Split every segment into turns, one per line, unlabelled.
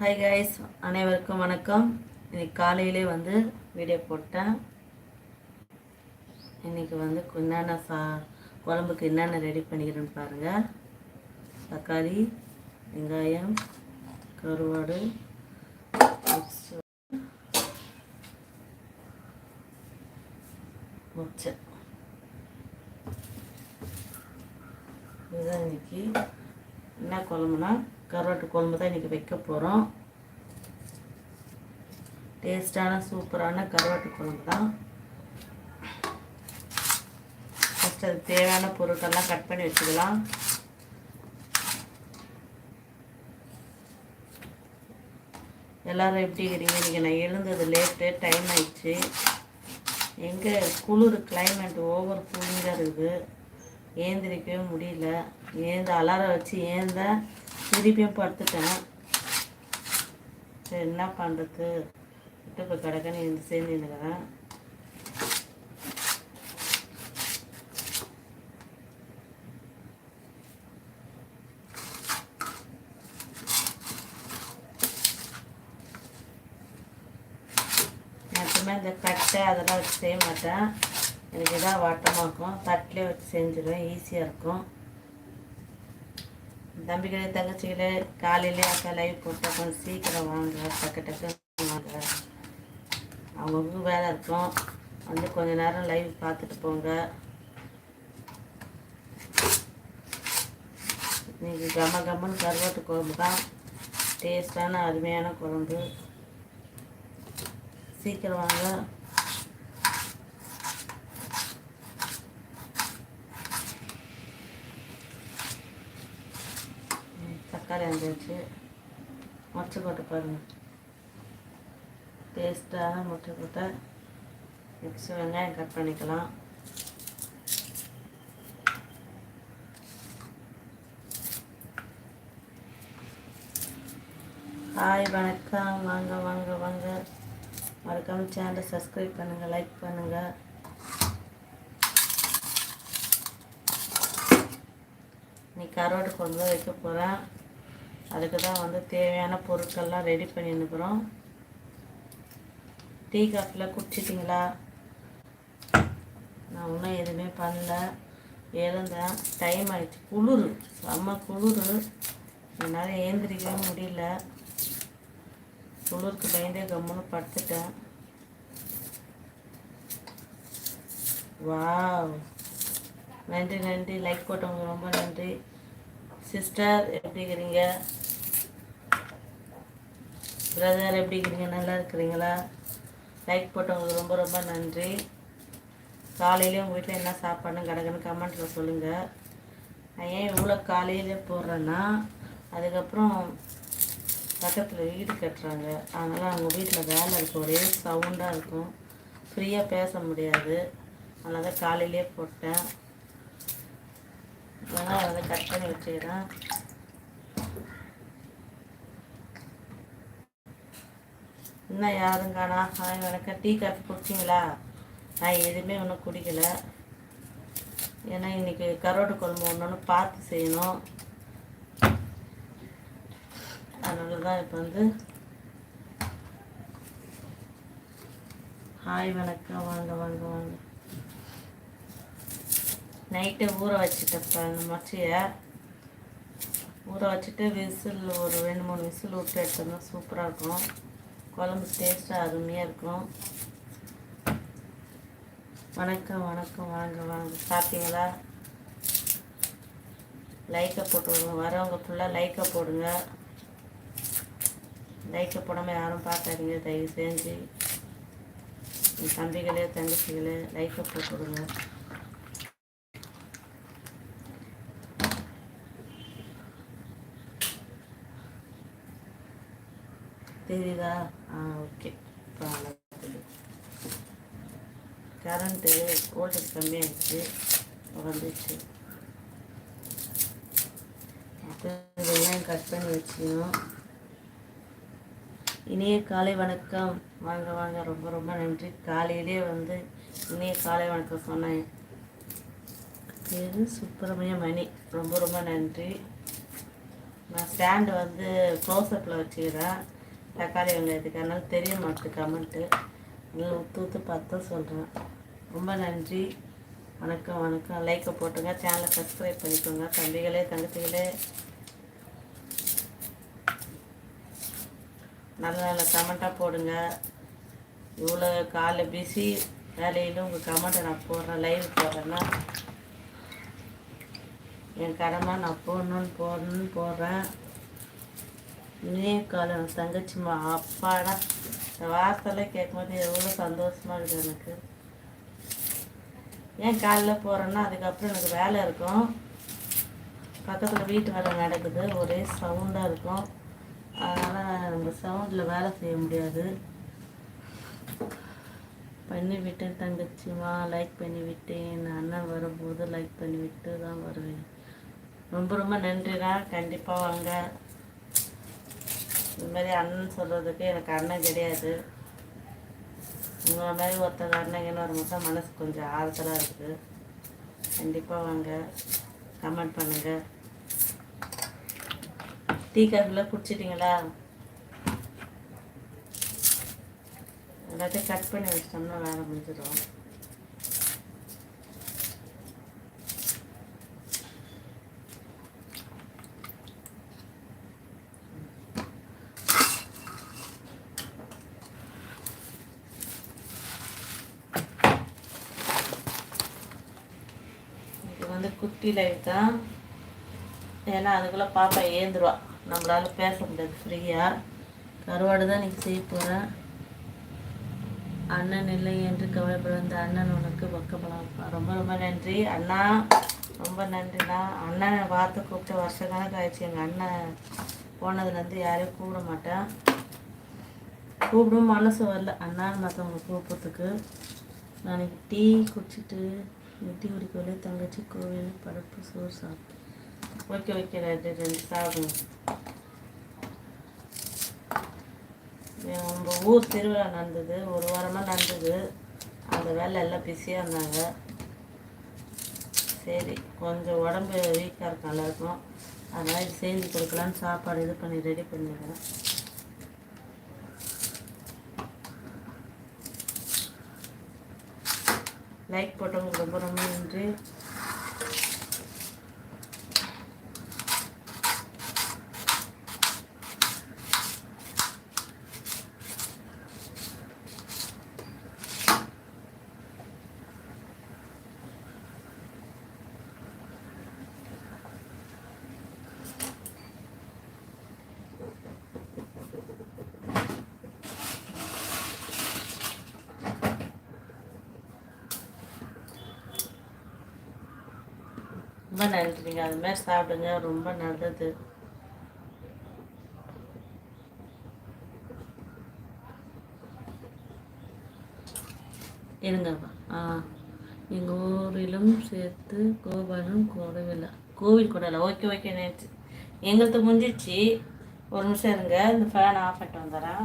Hi guys அனைவருக்கும் வணக்கம். இன்னைக்கு காலையிலே வந்து வீடியோ போட்டேன். இன்னைக்கு வந்து என்னென்ன சா குழம்புக்கு என்னென்ன ரெடி பண்ணிக்கிறேன்னு பாருங்கள் தக்காளி வெங்காயம் கருவாடு முச்சை இதுதான் இன்னைக்கு என்ன குழம்புனா கருவாட்டு குழம்பு தான் இன்றைக்கி வைக்க போகிறோம் டேஸ்டான சூப்பரான கருவாட்டு குழம்பு தான். ஃபஸ்ட் அது தேவையான பொருட்கள்லாம் கட் பண்ணி வச்சுக்கலாம். எல்லோரும் எப்படி இருக்கிறீங்க? இன்றைக்கி நான் எழுந்தது லேட்டு டைம் ஆயிடுச்சு. எங்கே குளிர் கிளைமேட் ஓவர் கூலிங்காக இருக்குது. ஏந்திரிக்கவே முடியல. ஏந்த அலாரம் வச்சு ஏந்த திருப்பியும் படுத்துட்டேன். சரி என்ன பண்ணுறது விட்டு இப்போ கிடக்கன்னு எழுந்து சேர்ந்து இருக்கிறேன் இந்த கட்டை அதெல்லாம் வச்சு செய்ய மாட்டேன். எனக்கு இதான் வாட்டமாக இருக்கும். தட்டிலே வச்சு செஞ்சிடுவேன் ஈஸியாக இருக்கும். தம்பிகளே தங்கச்சிகளே காலையிலே அக்கா லைவ் போட்டால் கொஞ்சம் சீக்கிரம் வாங்க டக்கு டக்கு வாங்க. அவங்களுக்கு வேலை இருக்கும். வந்து கொஞ்ச நேரம் லைவ் பார்த்துட்டு போங்க. நீங்கள் கம கம்மன் கருவாட்டு குழம்பு தான். டேஸ்டான அருமையான குழம்பு. சீக்கிரம் வாங்க. தக்காளி அஞ்சாச்சு முட்டை போட்டு பாருங்கள் டேஸ்ட்டாக முட்டை கொட்டை நெக்ஸ்ட் வெங்காயம் கட் பண்ணிக்கலாம். ஹாய் வணக்கம். வாங்க வாங்க வாங்க. மறக்காமல் சேனலை சப்ஸ்கிரைப் பண்ணுங்கள் லைக் பண்ணுங்கள் நீ கருவாட்டு கொண்டு போய் வைக்க போகிறேன் அதுக்கு தான் வந்து தேவையான பொருட்கள்லாம் ரெடி பண்ணின்னுக்குறோம் டீ காஃபியில் குடிச்சிட்டிங்களா? நான் இன்னும் எதுவுமே பண்ணல. எழுந்தேன். டைம் ஆகிடுச்சு குளிர். செம்ம குளிர். என்னால் ஏந்திரிக்கவே முடியல. குளிருக்கு பயந்தே கம்முன்னு படுத்துட்டேன். வாவ். நன்றி நன்றி. லைக் போட்டவங்க ரொம்ப நன்றி. சிஸ்டர் எப்படி இருக்கிறீங்க? பிரதர் எப்படி இருக்கிறீங்க நல்லா இருக்கிறீங்களா? லைக் போட்டவங்களுக்கு ரொம்ப ரொம்ப நன்றி. காலையிலே உங்கள் வீட்டில் என்ன சாப்பாடுன்னு கடகன்னு கமெண்ட்டில் சொல்லுங்கள் நான் ஏன் இவ்வளோ காலையிலே போடுறேன்னா அதுக்கப்புறம் பக்கத்தில் வீடு கட்டுறாங்க. அதனால் அவங்க வீட்டில் வேலை இருக்கும் ஒரே சவுண்டாக இருக்கும். ஃப்ரீயாக பேச முடியாது. அதனால் தான் காலையிலே போட்டேன். அதனால் அதை கட் பண்ணி வச்சுக்கிறேன். இன்னும் யாரும் காணா ஹாய் வணக்கம் டீ காஃபி குடிச்சிங்களா? நான் எதுவுமே ஒன்றும் குடிக்கல. ஏன்னா இன்னைக்கு கரோட்டு குழம்பு ஒன்று ஒன்று பார்த்து செய்யணும். அதனால தான் இப்போ வந்து ஹாய் வணக்கம் வாங்க வாங்க வாங்க. நைட்டு ஊற வச்சுட்டப்ப அந்த மச்சியை. ஊற வச்சுட்டு விசில் ஒரு ரெண்டு மூணு விசில் விட்டு எடுத்தோம்னா சூப்பராக இருக்கும். குழம்பு டேஸ்ட்டாக அருமையாக இருக்கும். வணக்கம் வணக்கம் வாங்க வாங்க சாப்பிட்டீங்களா? லைக்கை போட்டுவிடுங்க வரவங்க ஃபுல்லாக லைக்கை போடுங்க. லைக்கை போடாமல் யாரும் பார்க்காதீங்க. தயவு செஞ்சு. என் தம்பிகளே தங்கச்சிகளே லைக்கை போட்டு விடுங்க. தெரியுதா ஆ ஓகே இப்போ நல்லா தெரியுது கரண்ட்டு வோல்டேஜ் கம்மியாகிடுச்சு வந்துச்சு. அப்புறம் கட் பண்ணி வச்சுக்கணும் இனிய காலை வணக்கம். வாங்க வாங்க. ரொம்ப ரொம்ப நன்றி. காலையிலே வந்து இனிய காலை வணக்கம் சொன்னேன். இது சுப்பிரமணிய மணி. ரொம்ப ரொம்ப நன்றி. நான் ஸ்டாண்டு வந்து க்ளோஸ்அப்பில் வச்சுக்கிறேன். தக்காளி வெங்காயத்துக்கு. அதனால தெரிய மாட்டேது கமெண்ட்டு நல்லா ஊற்று ஊற்று பார்த்து சொல்கிறேன் ரொம்ப நன்றி. வணக்கம் வணக்கம். லைக்கை போட்டுங்க. சேனலை சப்ஸ்கிரைப் பண்ணிக்கோங்க. தம்பிகளே தங்கச்சிகளே. நல்ல நல்ல கமெண்ட்டாக போடுங்க. இவ்வளோ காலைல பிஸி வேலையிலும் உங்கள் கமெண்ட்டை நான் போடுறேன். லைவ் போடுறேன்னா என் கடமை நான் போடணுன்னு போடணுன்னு போடுறேன். இனிய காலம் தங்கச்சிம்மா அப்பாடா. இந்த வார்த்தைலாம் கேட்கும்போது எவ்வளோ சந்தோஷமாக இருக்குது எனக்கு. ஏன் காலைல போகிறேன்னா அதுக்கப்புறம் எனக்கு வேலை இருக்கும். பக்கத்தில் வீட்டு வேலை நடக்குது. ஒரே சவுண்டாக இருக்கும். அதனால் நம்ம சவுண்டில் வேலை செய்ய முடியாது. பண்ணி விட்டு தங்கச்சிமா லைக் பண்ணி என் அண்ணன் வரும்போது லைக் பண்ணி விட்டு தான் வருவேன். ரொம்ப ரொம்ப நன்றிண்ணா கண்டிப்பாக வாங்க. இந்த மாதிரி அண்ணன் சொல்கிறதுக்கு எனக்கு அண்ணன் கிடையாது. உங்களை மாதிரி ஒருத்தர் அண்ணங்கன்னு வரும்போது தான் மனசு கொஞ்சம் ஆறுதலாக இருக்குது கண்டிப்பாக வாங்க. கமெண்ட் பண்ணுங்கள் டீ காஃபிலாம் குடிச்சிட்டிங்களா? எல்லாத்தையும் கட் பண்ணி வச்சிட்டோம்னா வேலை முடிஞ்சிடும் இது வந்து குட்டி லைஃப் தான். ஏன்னா அதுக்குள்ளே பாப்பா ஏந்துருவா. நம்மளால் பேச முடியாது ஃப்ரீயாக கருவாடு தான் இன்னைக்கு செய்ய போகிறேன் அண்ணன் இல்லை என்று கவலைப்பட வந்த அண்ணன் உனக்கு பக்கப்படலாம் ரொம்ப ரொம்ப நன்றி. அண்ணா ரொம்ப நன்றிண்ணா. அண்ணனை பார்த்து கூப்பிட்டு வருஷ கணக்கு ஆயிடுச்சு. எங்கள் அண்ணன் போனதுலேருந்து யாரையும் கூப்பிட மாட்டேன். கூப்பிடும் மனசு வரல. அண்ணான்னு மற்றவங்க கூப்பிட்றதுக்கு. நான் டீ குடிச்சிட்டு டீ குடிக்கவில்லை தங்கச்சி கோவில் பருப்பு சோறு சாப்பிட்டு ஓகே ஓகே ரெண்டு ரெண்டு சாப்பிடுங்க நம்ம ஊர் திருவிழா நடந்தது ஒரு வாரமாக நடந்தது. அந்த வேலை எல்லாம் பிஸியாக இருந்தாங்க. சரி கொஞ்சம் உடம்பு வீக்காக இருக்கும் எல்லாருக்கும். அதனால் இது செஞ்சு கொடுக்கலான்னு சாப்பாடு இது பண்ணி ரெடி பண்ணிடுறேன் லைக் போட்டவங்களுக்கு ரொம்ப ரொம்ப நன்றி. ரொம்ப நன்றிங்க. அது மாதிரி சாப்பிடுங்க. ரொம்ப நல்லது. இருங்கப்பா ஆ எங்கள் ஊரிலும் சேர்த்து கோபாலும் கூடவில்லை. கோவில் கூட இல்லை ஓகே ஓகே நேற்று எங்களுக்கு முடிஞ்சிச்சு ஒரு நிமிஷம் இருங்க. இந்த ஃபேன் ஆஃப் பண்ணிட்டு வந்துடுறேன்.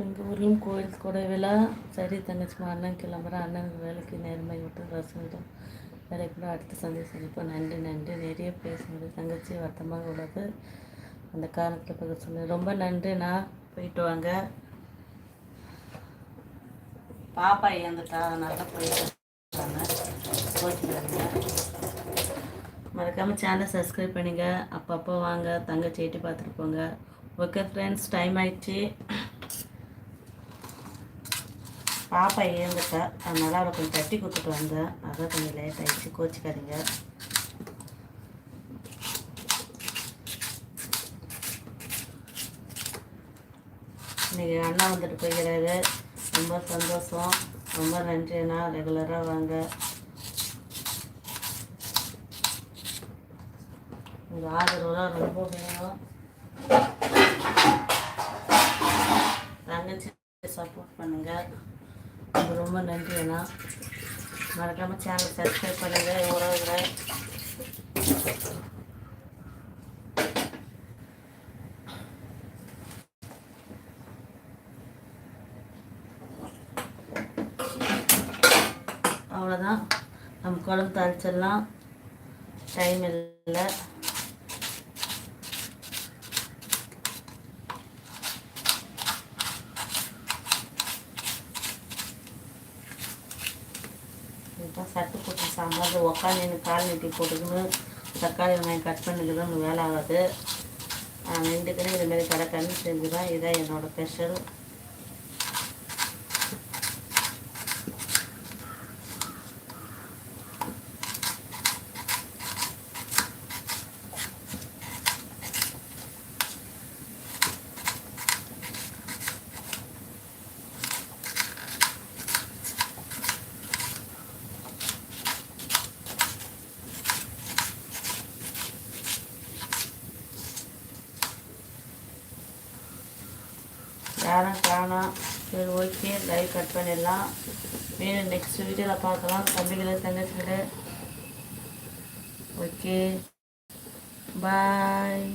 எங்கள் ஊர்லேயும் கோயில் கூட விழா சரி தங்கச்சிமா அண்ணன் கிளம்புற அண்ணனுக்கு வேலைக்கு நேர்மை விட்டு ரசம் வேலைக்கு கூட அடுத்த சந்தை சந்திப்போம் நன்றி நன்றி நிறைய பேச தங்கச்சி வருத்தமாக உள்ளது. அந்த காரணத்தில் பகிர் சொன்னேன் ரொம்ப நன்றிண்ணா. போயிட்டு வாங்க. பாப்பா இழந்துட்டா அதனால போயிட்டு ஓகே மறக்காமல் சேனலை சப்ஸ்கிரைப் பண்ணுங்கள் அப்பப்போ வாங்க. தங்கச்சி எட்டி பார்த்துட்டு போங்க. ஓகே ஃப்ரெண்ட்ஸ் டைம் ஆயிடுச்சு. பாப்பா ஏந்துட்டா. அதனால் அவளை கொஞ்சம் தட்டி கொடுத்துட்டு வந்தேன். அதான் கொஞ்சம் லேட் ஆகிடுச்சு கோச்சிக்காதீங்க. இன்றைக்கி அண்ணா வந்துட்டு போய்கிறாரு ரொம்ப சந்தோஷம். ரொம்ப நன்றி அண்ணா. ரெகுலராக வாங்க. உங்கள் ஆதரவுலாம் ரொம்ப வேணும். தங்கச்சி சப்போர்ட் பண்ணுங்கள் ரொம்ப ரொம்ப நன்றி அண்ணா. மறக்காமல் சேனல் சப்ஸ்கிரைப் பண்ணுங்கள் உறவுகளை அவ்வளோதான் நம்ம குழம்பு தாளிச்சிடலாம். டைம் இல்லை இப்போ சட்டு போட்டு உக்காந்து கால் நீட்டி போட்டுக்கணும் தக்காளி வெங்காயம் கட் பண்ணிக்கலாம் வேலை ஆகாது. நின்றுக்கணும் இதுமாரி கடை கண்ணு செஞ்சுதான் இதான் என்னோடய ஸ்பெஷல் யாரும் சரி ஓகே. லைவ் கட் பண்ணிடலாம். மீண்டும் நெக்ஸ்ட் வீடியோவில் பார்க்கலாம். தம்பிகளை தங்கச்சிகளை. ஓகே. பாய்